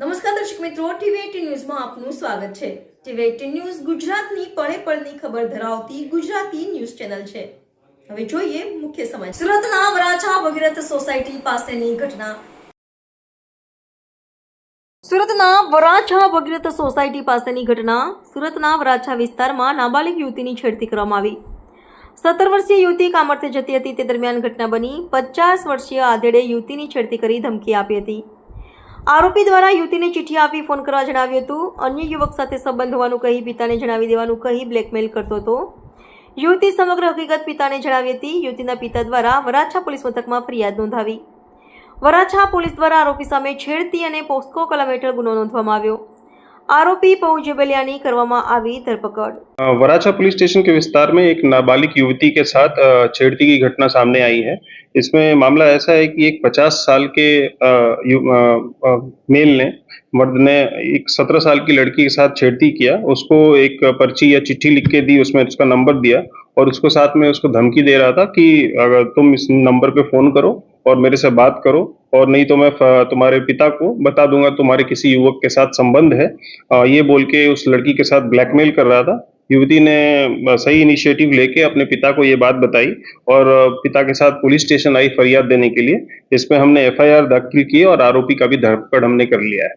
નમસ્કાર દર્શક મિત્રો ટીવી એટીન ન્યૂઝમાં આપનું સ્વાગત છે. ટીવી એટીન ન્યૂઝ ગુજરાતની પળે પળની ખબર ધરાવતી ગુજરાતી ન્યૂઝ ચેનલ છે. હવે જોઈએ મુખ્ય સમાચાર. સુરતના વરાછા ભગીરથ સોસાયટી પાસેની ઘટના. સુરતના વરાછા ભગીરથ સોસાયટી પાસેની ઘટના સુરતના વરાછા વિસ્તારમાં નાબાલિગ યુવતીની છેડતી કરવામાં આવી. સત્તર વર્ષીય યુવતી કામર્થે જતી હતી. તે દરમિયાન ઘટના બની. પચાસ વર્ષીય આધેડે યુવતીની છેડતી કરી ધમકી આપી હતી. આરોપી દ્વારા યુવતીને ચિઠ્ઠી આપી ફોન કરવા જણાવ્યું હતું. અન્ય યુવક સાથે સંબંધ હોવાનું કહી પિતાને જણાવી દેવાનું કહી બ્લેકમેલ કરતો હતો. યુવતી સમગ્ર હકીકત પિતાને જણાવી હતી. યુવતીના પિતા દ્વારા વરાછા પોલીસ મથકમાં ફરિયાદ નોંધાવી. વરાછા પોલીસ દ્વારા આરોપી સામે છેડતી અને પોસ્કો કલમ હેઠળ ગુનો નોંધવામાં આવ્યો. आरोपी पऊ जेबलियानी કરવામાં આવી ધરપકડ अ, वराछा पुलिस स्टेशन के विस्तार में एक नाबालिग युवती के साथ अ, छेड़ती की घटना सामने आई है इसमें मामला ऐसा है कि एक पचास साल के अ, यु- अ, अ, मेल ने मर्द ने एक सत्रह साल की लड़की के साथ छेड़ती किया उसको एक पर्ची या चिट्ठी लिख के दी उसमें उसका नंबर दिया और उसको साथ में उसको धमकी दे रहा था कि अगर तुम इस नंबर पे फोन करो और मेरे से बात करो और नहीं तो मैं तुम्हारे पिता को बता दूँगा, तुम्हारे किसी युवक के साथ संबंध है। ये बोल के उस लड़की के साथ ब्लैकमेल कर रहा था। युवती ने सही इनिशिएटिव लेके अपने पिता को ये बात बताई और पिता के साथ पुलिस स्टेशन आई फरियाद देने के लिए इसमें हमने एफआईआर दाखिल की और आरोपी का भी धरपकड़ हमने कर लिया है।